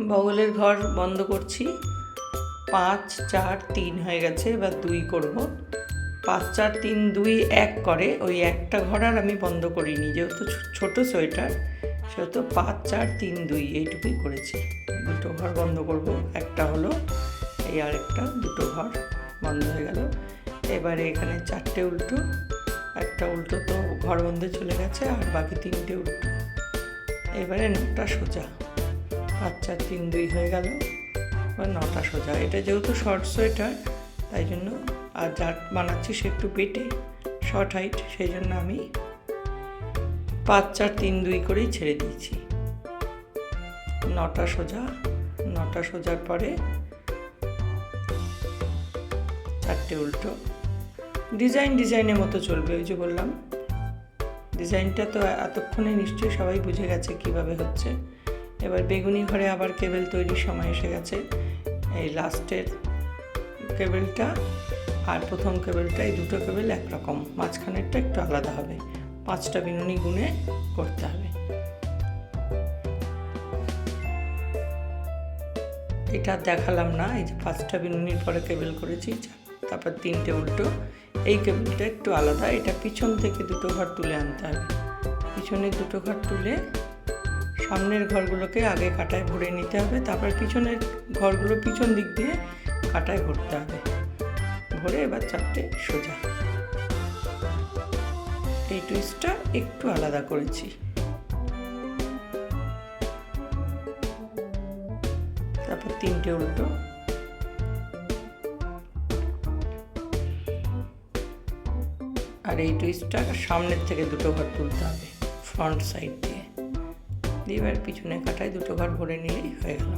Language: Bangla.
বগলের ঘর বন্ধ করছি। পাঁচ, চার, তিন হয়ে গেছে, এবার দুই করব। পাঁচ, চার, তিন, দুই, এক করে, ওই একটা ঘর আর আমি বন্ধ করিনি, যেহেতু ছোট সোয়েটার, সেহেতু পাঁচ, চার, তিন, দুই, এইটুকুই করেছি। দুটো ঘর বন্ধ করব, একটা হলো, এই আরেকটা দুটো ঘর বন্ধ হয়ে গেল। এবারে এখানে চারটে উল্টো, একটা উল্টো তো ঘর বন্ধে চলে গেছে, আর বাকি তিনটে উল্টো। এবারে নটা সোজা। পাঁচ চার তিন দুই হয়ে গেল। এবার নটা সোজা। এটা যেহেতু শর্ট সোয়েটার তাই জন্য আর যার বানাচ্ছি সে একটু পেটে শর্ট হাইট সেই জন্য আমি পাঁচ, চার, তিন, দুই করেই ছেড়ে দিয়েছি। নটা সোজা, নটা সোজার পরে চারটে উল্টো। ডিজাইন ডিজাইনের মতো চলবে, ওই যে বললাম। ডিজাইনটা তো এতক্ষণে নিশ্চয়ই সবাই বুঝে গেছে কীভাবে হচ্ছে। এবার বেগুনি ঘরে আবার কেবেল তৈরির সময় এসে গেছে। এই লাস্টের কেবেলটা আর প্রথম কেবেলটা, এই দুটো কেবেল একরকম। মাঝখানেরটা একটু আলাদা হবে। পাঁচটা বিনুনি গুনে করতে হবে। এটা দেখালাম না, এই যে পাঁচটা বিনুনির পরে কেবেল করেছি তারপর তিনটে উল্টো। এই কেবেলটা একটু আলাদা, এটা পিছন থেকে দুটো ঘর তুলে আনতে হবে। পিছনের দুটো ঘর তুলে সামনের ঘরগুলোকে আগে কাটায় ভরে নিতে হবে, তারপর পিছনের ঘরগুলো পিছন দিক দিয়ে কাটায় ভরতে হবে। ভরে এবার চারটে সোজা। এই টুইস্টটা একটু আলাদা করেছি। তারপর তিনটে উল্টো। আর এই টুইস্টটা সামনের থেকে দুটো ঘর তুলতে হবে ফ্রন্ট সাইড দিয়ে। দিয়ে এবার পিছনে কাটায় দুটো ঘর ভরে নিলেই হয়ে গেল।